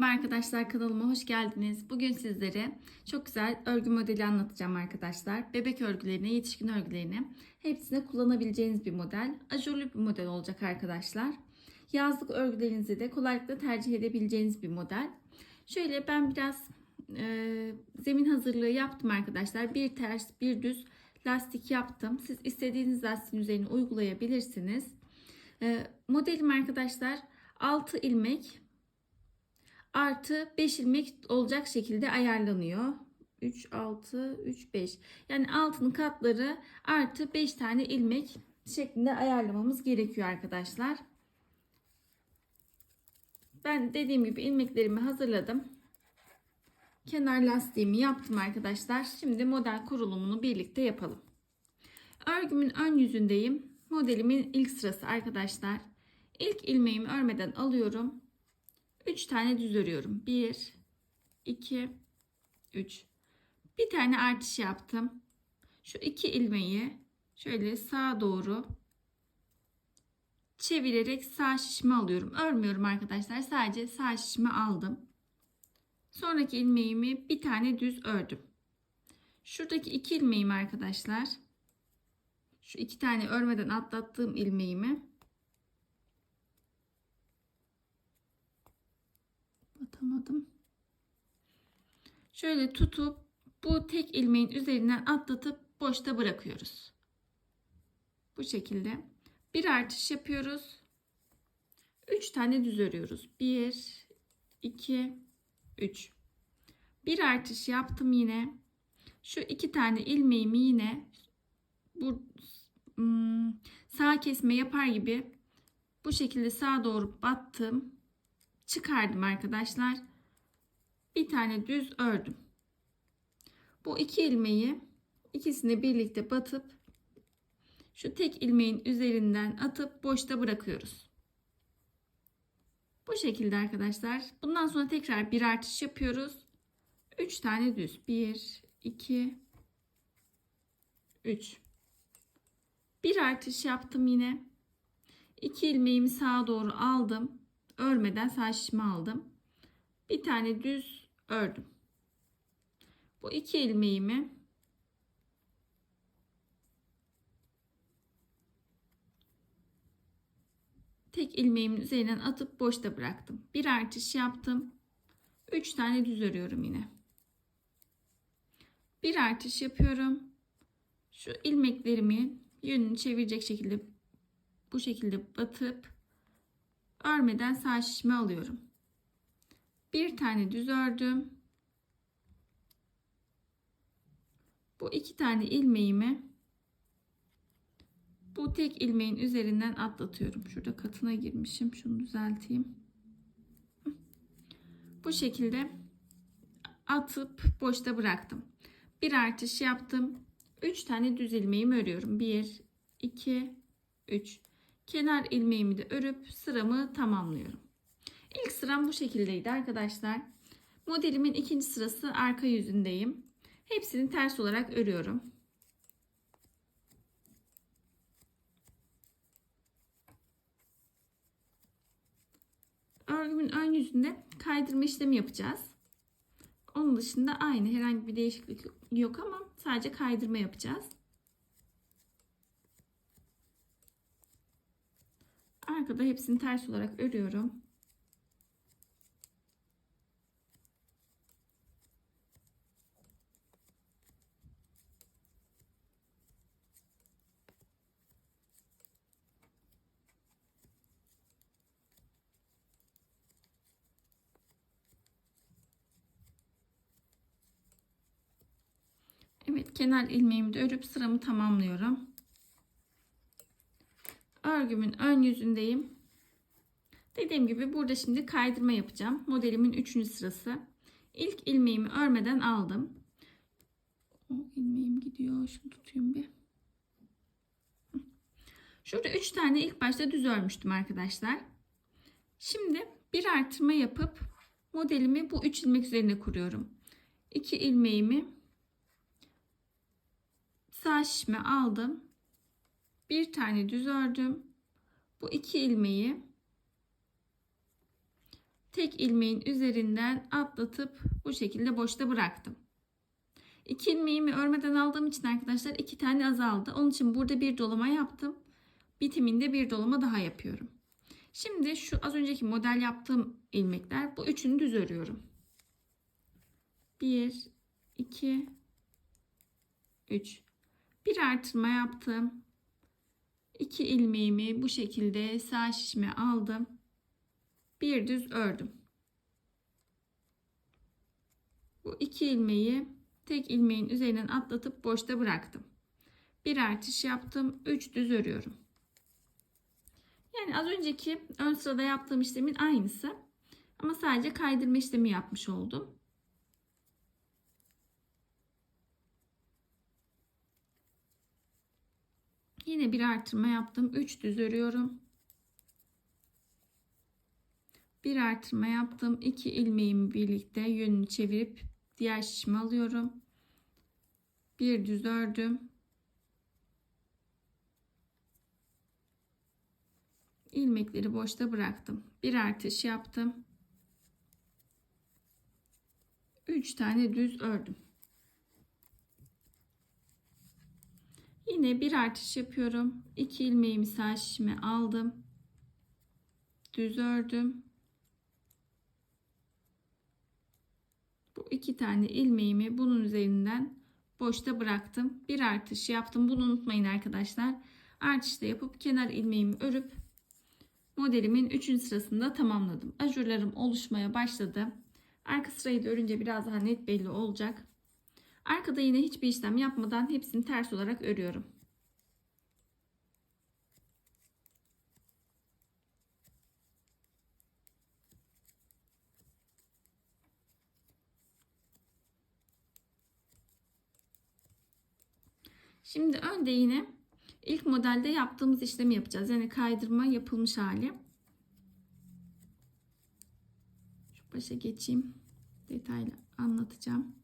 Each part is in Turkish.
Merhaba arkadaşlar kanalıma hoş geldiniz. Bugün sizlere çok güzel örgü modeli anlatacağım arkadaşlar. Bebek örgülerine, yetişkin örgülerine hepsine kullanabileceğiniz bir model. Ajurlu bir model olacak arkadaşlar. Yazlık örgülerinizi de kolaylıkla tercih edebileceğiniz bir model. Şöyle ben biraz e, zemin hazırlığı yaptım arkadaşlar. Bir ters bir düz lastik yaptım. Siz istediğiniz lastiğin üzerine uygulayabilirsiniz. E, modelim arkadaşlar 6 ilmek artı 5 ilmek olacak şekilde ayarlanıyor. 3, 6, 3, 5. Yani altının katları artı 5 tane ilmek şeklinde ayarlamamız gerekiyor arkadaşlar. Ben dediğim gibi ilmeklerimi hazırladım. Kenar lastiğimi yaptım arkadaşlar. Şimdi model kurulumunu birlikte yapalım. Örgümün ön yüzündeyim. Modelimin ilk sırası arkadaşlar. İlk ilmeğimi örmeden alıyorum. 3 tane düz örüyorum. 1 2 3 bir tane artış yaptım. Şu iki ilmeği şöyle sağa doğru çevirerek sağ şişme alıyorum. Örmüyorum arkadaşlar. Sadece sağ şişme aldım. Sonraki ilmeğimi bir tane düz ördüm. Şuradaki iki ilmeğimi arkadaşlar şu iki tane örmeden atlattığım ilmeğimi batamadım. Şöyle tutup bu tek ilmeğin üzerinden atlatıp boşta bırakıyoruz. Bu şekilde bir artış yapıyoruz. 3 tane düz örüyoruz. 1 2 3 bir artış yaptım yine. Şu iki tane ilmeğimi yine bu hmm, sağ kesme yapar gibi bu şekilde sağa doğru battım çıkardım arkadaşlar. Bir tane düz ördüm. Bu iki ilmeği ikisini birlikte batıp şu tek ilmeğin üzerinden atıp boşta bırakıyoruz. Bu şekilde arkadaşlar. Bundan sonra tekrar bir artış yapıyoruz. 3 tane düz. 1 2 3 bir artış yaptım yine. 2 ilmeğimi sağa doğru aldım örmeden sağ şişme aldım. Bir tane düz ördüm. Bu iki ilmeğimi tek ilmeğimin üzerinden atıp boşta bıraktım. Bir artış yaptım. 3 tane düz örüyorum yine. Bir artış yapıyorum. Şu ilmeklerimi yönünü çevirecek şekilde bu şekilde batıp örmeden sağ şişme alıyorum. Bir tane düz ördüm. Bu iki tane ilmeğimi bu tek ilmeğin üzerinden atlatıyorum. Şurada katına girmişim. Şunu düzelteyim. Bu şekilde atıp boşta bıraktım. Bir artış yaptım. 3 tane düz ilmeğimi örüyorum. 1 2 3 kenar ilmeğimi de örüp sıramı tamamlıyorum. İlk sıram bu şekildeydi arkadaşlar. Modelimin ikinci sırası arka yüzündeyim. Hepsini ters olarak örüyorum. Örgümün ön yüzünde kaydırma işlemi yapacağız. Onun dışında aynı herhangi bir değişiklik yok ama sadece kaydırma yapacağız. Arkada hepsini ters olarak örüyorum. Evet kenar ilmeğimi de örüp sıramı tamamlıyorum örgümün ön yüzündeyim. Dediğim gibi burada şimdi kaydırma yapacağım. Modelimin 3. sırası. İlk ilmeğimi örmeden aldım. O ilmeğim gidiyor. Şunu tutayım bir. Şurada 3 tane ilk başta düz örmüştüm arkadaşlar. Şimdi bir artırma yapıp modelimi bu 3 ilmek üzerine kuruyorum. 2 ilmeğimi sağ şişme aldım bir tane düz ördüm. Bu iki ilmeği tek ilmeğin üzerinden atlatıp bu şekilde boşta bıraktım. İki ilmeğimi örmeden aldığım için arkadaşlar iki tane azaldı. Onun için burada bir dolama yaptım. Bitiminde bir dolama daha yapıyorum. Şimdi şu az önceki model yaptığım ilmekler bu üçünü düz örüyorum. 1 2 3 bir artırma yaptım. 2 ilmeğimi bu şekilde sağ şişime aldım. Bir düz ördüm. Bu iki ilmeği tek ilmeğin üzerinden atlatıp boşta bıraktım. Bir artış yaptım. 3 düz örüyorum. Yani az önceki ön sırada yaptığım işlemin aynısı. Ama sadece kaydırma işlemi yapmış oldum. Yine bir artırma yaptım. 3 düz örüyorum. Bir artırma yaptım. 2 ilmeğimi birlikte yönünü çevirip diğer şişimi alıyorum. Bir düz ördüm. ilmekleri boşta bıraktım. Bir artış yaptım. 3 tane düz ördüm. Yine bir artış yapıyorum. 2 ilmeğimi sağ şişime aldım. Düz ördüm. Bu iki tane ilmeğimi bunun üzerinden boşta bıraktım. Bir artış yaptım. Bunu unutmayın arkadaşlar. Artışta yapıp kenar ilmeğimi örüp modelimin 3. sırasında tamamladım. Ajurlarım oluşmaya başladı. Arka sırayı da örünce biraz daha net belli olacak. Arkada yine hiçbir işlem yapmadan hepsini ters olarak örüyorum. Şimdi önde yine ilk modelde yaptığımız işlemi yapacağız. Yani kaydırma yapılmış hali. Şu başa geçeyim. Detaylı anlatacağım.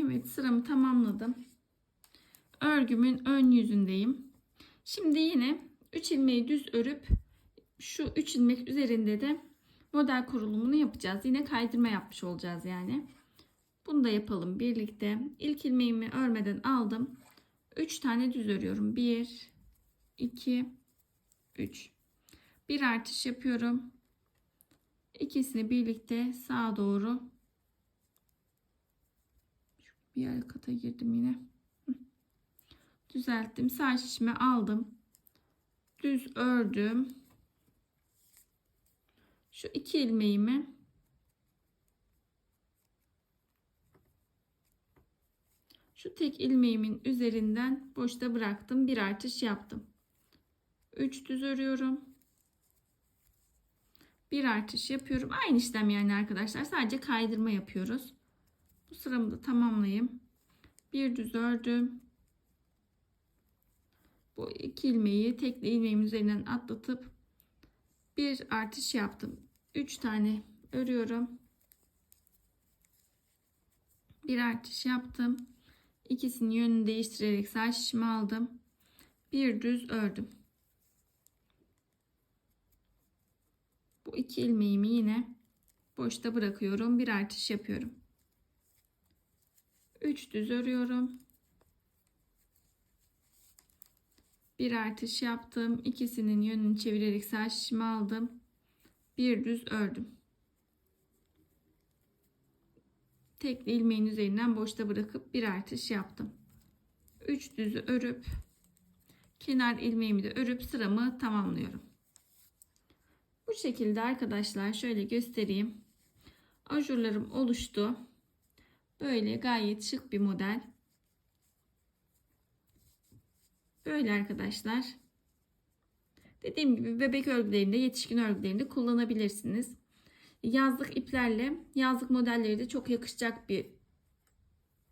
Evet sıramı tamamladım. Örgümün ön yüzündeyim. Şimdi yine 3 ilmeği düz örüp şu 3 ilmek üzerinde de model kurulumunu yapacağız. Yine kaydırma yapmış olacağız yani. Bunu da yapalım birlikte. İlk ilmeğimi örmeden aldım. 3 tane düz örüyorum. 1 2 3 bir artış yapıyorum. İkisini birlikte sağa doğru bir ara kata girdim yine. Düzelttim. Sağ şişime aldım. Düz ördüm. Şu iki ilmeğimi şu tek ilmeğimin üzerinden boşta bıraktım. Bir artış yaptım. 3 düz örüyorum. Bir artış yapıyorum. Aynı işlem yani arkadaşlar. Sadece kaydırma yapıyoruz. Bu sıramı da tamamlayayım. Bir düz ördüm. Bu iki ilmeği tekli ilmeğimin üzerinden atlatıp bir artış yaptım. 3 tane örüyorum. Bir artış yaptım. İkisinin yönünü değiştirerek sağ şişimi aldım. Bir düz ördüm. Bu iki ilmeğimi yine boşta bırakıyorum. Bir artış yapıyorum. 3 düz örüyorum. Bir artış yaptım. İkisinin yönünü çevirerek sağ şişimi aldım. Bir düz ördüm. Tekli ilmeğin üzerinden boşta bırakıp bir artış yaptım. 3 düzü örüp kenar ilmeğimi de örüp sıramı tamamlıyorum. Bu şekilde arkadaşlar şöyle göstereyim. Ajurlarım oluştu. Böyle gayet şık bir model. Böyle arkadaşlar. Dediğim gibi bebek örgülerinde, yetişkin örgülerinde kullanabilirsiniz. Yazlık iplerle yazlık modelleri de çok yakışacak bir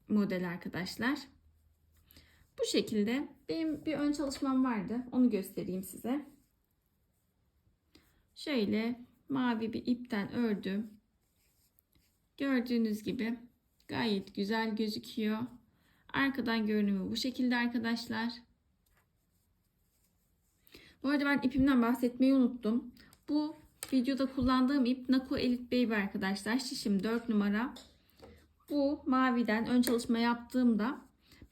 model arkadaşlar. Bu şekilde benim bir ön çalışmam vardı. Onu göstereyim size. Şöyle mavi bir ipten ördüm. Gördüğünüz gibi gayet güzel gözüküyor. Arkadan görünümü bu şekilde arkadaşlar. Bu arada ben ipimden bahsetmeyi unuttum. Bu videoda kullandığım ip Nako Elite Baby arkadaşlar. Şişim 4 numara. Bu maviden ön çalışma yaptığımda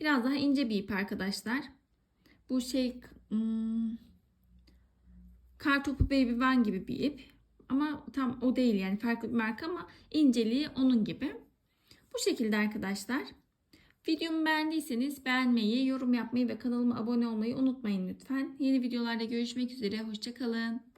biraz daha ince bir ip arkadaşlar. Bu şey hmm, Kartopu Baby One gibi bir ip. Ama tam o değil yani farklı bir marka ama inceliği onun gibi. Bu şekilde arkadaşlar. Videomu beğendiyseniz beğenmeyi, yorum yapmayı ve kanalıma abone olmayı unutmayın lütfen. Yeni videolarda görüşmek üzere. Hoşçakalın.